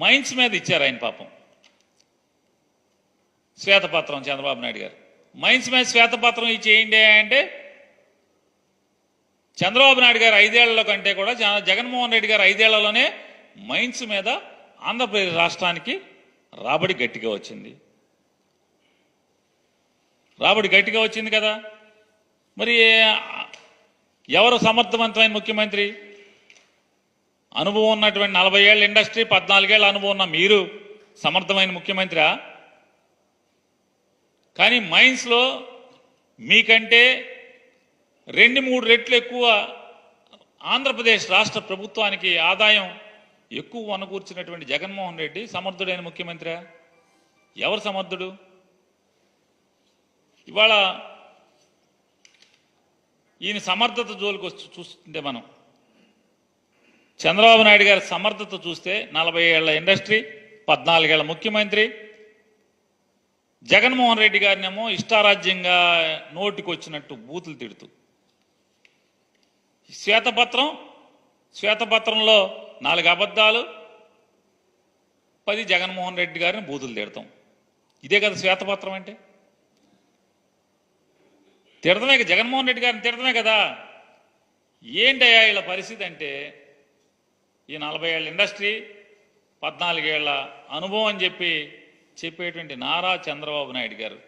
Mines మీద ఇచ్చారు ఆయన పాపం. శ్వేతపత్రం చంద్రబాబు నాయుడు గారు. మైన్స్ మీద శ్వేతపత్రం ఇచ్చేయండి అంటే చంద్రబాబు నాయుడు గారు ఐదేళ్ళ కంటే కూడా జగన్మోహన్ రెడ్డి గారు ఐదేళ్ళలోనే మైన్స్ మీద ఆంధ్రప్రదేశ్ రాష్ట్రానికి రాబడి గట్టిగా వచ్చింది. రాబడి గట్టిగా వచ్చింది కదా. మరి ఎవరు సమర్థవంతమైన ముఖ్యమంత్రి? అనుభవం ఉన్నటువంటి నలభై ఏళ్ళ ఇండస్ట్రీ పద్నాలుగేళ్ళ అనుభవం ఉన్న మీరు సమర్థమైన ముఖ్యమంత్రి కానీ మైన్స్లో మీకంటే రెండు మూడు రెట్లు ఎక్కువ ఆంధ్రప్రదేశ్ రాష్ట్ర ప్రభుత్వానికి ఆదాయం ఎక్కువ అనుకూర్చినటువంటి జగన్మోహన్ రెడ్డి సమర్థుడైన ముఖ్యమంత్రి ఎవరు సమర్థుడు? ఇవాళ ఈయన సమర్థత జోలికి వచ్చి చూస్తుంటే మనం చంద్రబాబు నాయుడు గారి సమర్థత చూస్తే నలభై ఏళ్ళ ఇండస్ట్రీ పద్నాలుగేళ్ళ ముఖ్యమంత్రి. జగన్మోహన్ రెడ్డి గారినేమో ఇష్టారాజ్యంగా నోటికి వచ్చినట్టు బూతులు తిడుతూ. శ్వేతపత్రం శ్వేతపత్రంలో నాలుగు అబద్ధాలు పది జగన్మోహన్ రెడ్డి గారిని బూతులు తిడతాం. ఇదే కదా శ్వేతపత్రం అంటే? తిడతమే జగన్మోహన్ రెడ్డి గారిని తిడతమే కదా? ఏంటయ్యా వీళ్ళ పరిస్థితి అంటే ఈ నలభై ఏళ్ళ ఇండస్ట్రీ పద్నాలుగేళ్ళ అనుభవం అని చెప్పి చెప్పేటువంటి నారా చంద్రబాబు నాయుడు గారు.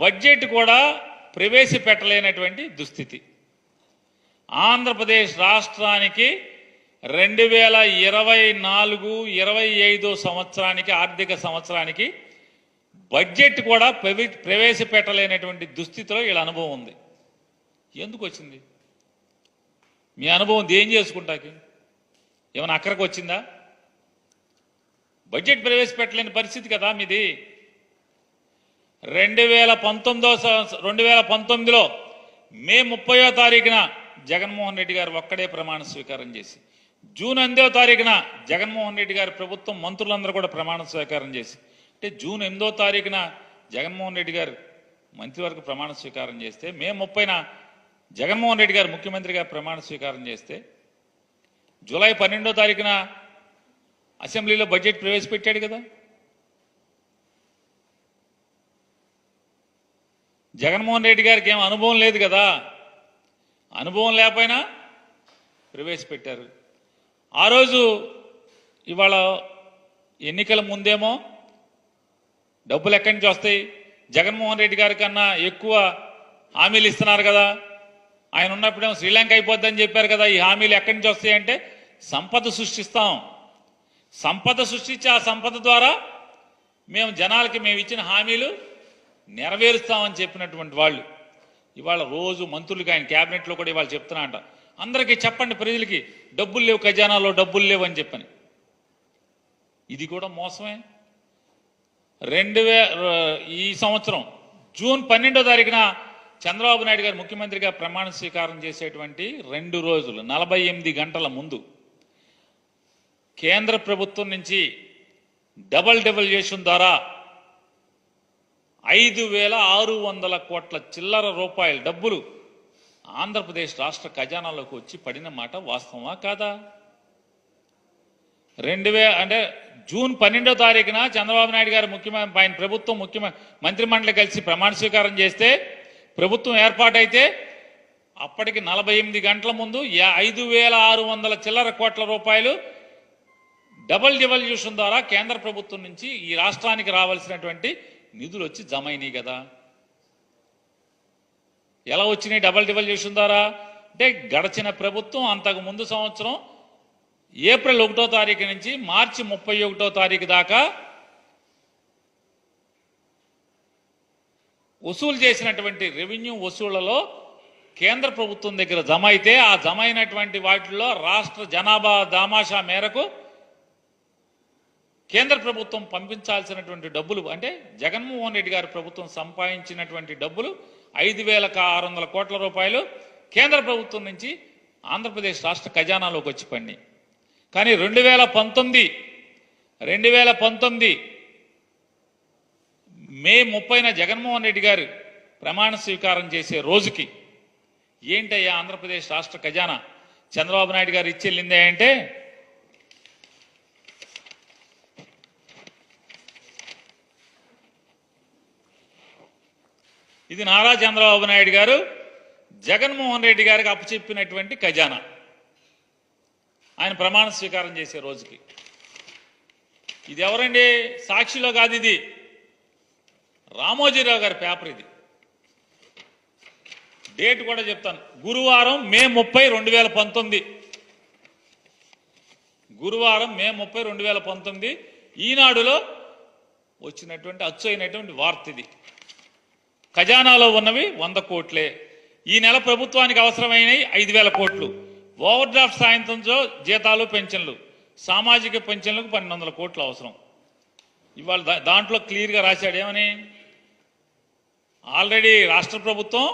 బడ్జెట్ కూడా ప్రవేశపెట్టలేనటువంటి దుస్థితి. ఆంధ్రప్రదేశ్ రాష్ట్రానికి రెండు వేల ఇరవై నాలుగు ఇరవై ఐదో సంవత్సరానికి ఆర్థిక సంవత్సరానికి బడ్జెట్ కూడా ప్రవేశపెట్టలేనటువంటి దుస్థితిలో వీళ్ళ అనుభవం ఉంది. ఎందుకు వచ్చింది? మీ అనుభవం దేం చేసుకుంటాకి? ఏమైనా అక్కడికి వచ్చిందా? బడ్జెట్ ప్రవేశపెట్టలేని పరిస్థితి కదా మీది. రెండు వేల పంతొమ్మిదో సంవత్సరం రెండు వేల పంతొమ్మిదిలో మే ముప్పయో తారీఖున జగన్మోహన్ రెడ్డి గారు ఒక్కడే ప్రమాణ స్వీకారం చేసి జూన్ ఎనిమిదో తారీఖున జగన్మోహన్ రెడ్డి గారి ప్రభుత్వం మంత్రులందరూ కూడా ప్రమాణ స్వీకారం చేసి అంటే జూన్ ఎనిమిదో తారీఖున జగన్మోహన్ రెడ్డి గారు మంత్రివర్గ ప్రమాణ స్వీకారం చేస్తే మే ముప్పైన జగన్మోహన్ రెడ్డి గారు ముఖ్యమంత్రిగా ప్రమాణ స్వీకారం చేస్తే జూలై పన్నెండో తారీఖున అసెంబ్లీలో బడ్జెట్ ప్రవేశపెట్టాడు కదా. జగన్మోహన్ రెడ్డి గారికి ఏం అనుభవం లేదు కదా. అనుభవం లేకపోయినా ప్రవేశపెట్టారు. ఆ రోజు ఇవాళ ఎన్నికల ముందేమో డబ్బులు ఎక్కడి నుంచి వస్తాయి? జగన్మోహన్ రెడ్డి గారి కన్నా ఎక్కువ హామీలు ఇస్తున్నారు కదా. ఆయన ఉన్నప్పుడేమో శ్రీలంక అయిపోద్దని చెప్పారు కదా ఈ హామీలు ఎక్కడి నుంచి వస్తాయంటే సంపద సృష్టిస్తాం. సంపద సృష్టించి ఆ సంపద ద్వారా మేము జనాలకి మేము ఇచ్చిన హామీలు నెరవేరుస్తామని చెప్పినటువంటి వాళ్ళు. ఇవాళ రోజు మంత్రులకి ఆయన క్యాబినెట్లో కూడా ఇవాళ చెప్తున్నా అంట. అందరికీ చెప్పండి ప్రజలకి డబ్బులు లేవు ఖజానాలో డబ్బులు లేవు అని చెప్పని. ఇది కూడా మోసమే. రెండు ఈ సంవత్సరం జూన్ పన్నెండో తారీఖున చంద్రబాబు నాయుడు గారు ముఖ్యమంత్రిగా ప్రమాణ స్వీకారం చేసేటువంటి రెండు రోజులు నలభై ఎనిమిది గంటల ముందు కేంద్ర ప్రభుత్వం నుంచి డబల్ డెవల్యూషన్ ద్వారా ఐదు వేల ఆరు వందల కోట్ల చిల్లర రూపాయల డబ్బులు ఆంధ్రప్రదేశ్ రాష్ట్ర ఖజానాలోకి వచ్చి పడిన మాట వాస్తవమా కాదా? రెండు వే అంటే జూన్ పన్నెండో తారీఖున చంద్రబాబు నాయుడు గారు ముఖ్యమంత్రి ఆయన ప్రభుత్వం ముఖ్యమంత్రి మంత్రిమండలి కలిసి ప్రమాణ స్వీకారం చేస్తే ప్రభుత్వం ఏర్పాటైతే అప్పటికి నలభై ఎనిమిది గంటల ముందు ఐదు వేల ఆరు వందల చిల్లర కోట్ల రూపాయలు డబల్ డివల్యూషన్ ద్వారా కేంద్ర ప్రభుత్వం నుంచి ఈ రాష్ట్రానికి రావాల్సినటువంటి నిధులు వచ్చి జమైనాయి కదా. ఎలా వచ్చినాయి డబల్ డివల్యూషన్ ద్వారా? అంటే గడచిన ప్రభుత్వం అంతకు ముందు సంవత్సరం ఏప్రిల్ ఒకటో తారీఖు నుంచి మార్చి ముప్పై ఒకటో తారీఖు దాకా వసూలు చేసినటువంటి రెవెన్యూ వసూళ్ళలో కేంద్ర ప్రభుత్వం దగ్గర జమ అయితే ఆ జమ అయినటువంటి వాటిల్లో రాష్ట్ర జనాభా దామాషా మేరకు కేంద్ర ప్రభుత్వం పంపించాల్సినటువంటి డబ్బులు అంటే జగన్మోహన్ రెడ్డి గారి ప్రభుత్వం సంపాదించినటువంటి డబ్బులు ఐదు వేల ఆరు వందల కోట్ల రూపాయలు కేంద్ర ప్రభుత్వం నుంచి ఆంధ్రప్రదేశ్ రాష్ట్ర ఖజానాలోకి వచ్చి పడినాయి. కానీ రెండు వేల పంతొమ్మిది రెండు వేల పంతొమ్మిది మే ముప్పైన జగన్మోహన్ రెడ్డి గారు ప్రమాణ స్వీకారం చేసే రోజుకి ఏంటయ్యా ఆంధ్రప్రదేశ్ రాష్ట్ర ఖజానా? చంద్రబాబు నాయుడు గారు ఇచ్చి అంటే ఇది నారా చంద్రబాబు నాయుడు గారు జగన్మోహన్ రెడ్డి గారికి అప్పచెప్పినటువంటి ఖజానా. ఆయన ప్రమాణ స్వీకారం చేసే రోజుకి. ఇది ఎవరండి సాక్షిలో కాదు ఇది. రామోజీరావు గారి పేపర్ ఇది. డేట్ కూడా చెప్తాను. గురువారం మే ముప్పై రెండు వేల పంతొమ్మిది. గురువారం మే ముప్పై రెండు వేల పంతొమ్మిది ఈనాడులో వచ్చినటువంటి అచ్చు వార్త ఇది. ఖజానాలో ఉన్నవి వంద కోట్లే. ఈ నెల ప్రభుత్వానికి అవసరమైనవి ఐదు వేల కోట్లు. ఓవర్ డ్రాఫ్ట్ సాయంత్రంతో జీతాలు పెన్షన్లు. సామాజిక పెన్షన్లకు పన్నెండు వందల కోట్లు అవసరం. ఇవాళ దా- దాంట్లో క్లియర్గా రాశాడు ఏమని? ఆల్రెడీ రాష్ట్ర ప్రభుత్వం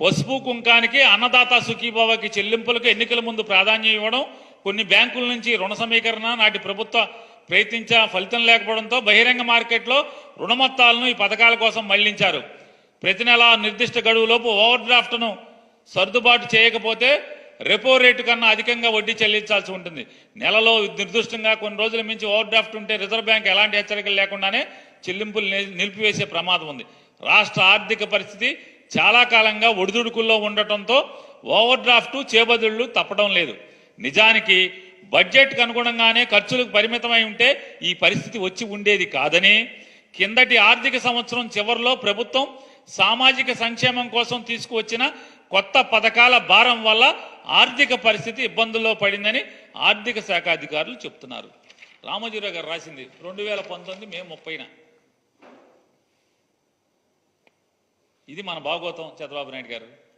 పసుపు కుంకానికి అన్నదాత సుఖీభావకి చెల్లింపులకు ఎన్నికల ముందు ప్రాధాన్యం ఇవ్వడం కొన్ని బ్యాంకుల నుంచి రుణ సమీకరణ నాటి ప్రభుత్వ ప్రయత్నించ ఫలితం లేకపోవడంతో బహిరంగ మార్కెట్లో రుణ మొత్తాలను ఈ పథకాల కోసం మళ్ళించారు. ప్రతి నెల నిర్దిష్ట గడువులోపు ఓవర్ డ్రాఫ్ట్ను సర్దుబాటు చేయకపోతే రెపో రేటు కన్నా అధికంగా వడ్డీ చెల్లించాల్సి ఉంటుంది. నెలలో నిర్దిష్టంగా కొన్ని రోజుల మించి ఓవర్ డ్రాఫ్ట్ ఉంటే రిజర్వ్ బ్యాంక్ ఎలాంటి హెచ్చరికలు లేకుండానే చెల్లింపులు ని- నిలిపివేసే ప్రమాదం ఉంది. రాష్ట్ర ఆర్థిక పరిస్థితి చాలా కాలంగా ఒడిదుడుకుల్లో ఉండటంతో ఓవర్ డ్రాఫ్ట్ చేబదుళ్ళు తప్పడం లేదు. నిజానికి బడ్జెట్కు అనుగుణంగానే ఖర్చులకు పరిమితమై ఉంటే ఈ పరిస్థితి వచ్చి ఉండేది కాదని కిందటి ఆర్థిక సంవత్సరం చివరిలో ప్రభుత్వం సామాజిక సంక్షేమం కోసం తీసుకువచ్చిన కొత్త పథకాల భారం వల్ల ఆర్థిక పరిస్థితి ఇబ్బందుల్లో పడిందని ఆర్థిక శాఖ అధికారులు చెప్తున్నారు. రామజీరావు గారు రాసింది రెండు వేల పంతొమ్మిది మే ముప్పైన. ఇది మన భాగవతం చంద్రబాబు నాయుడు గారు.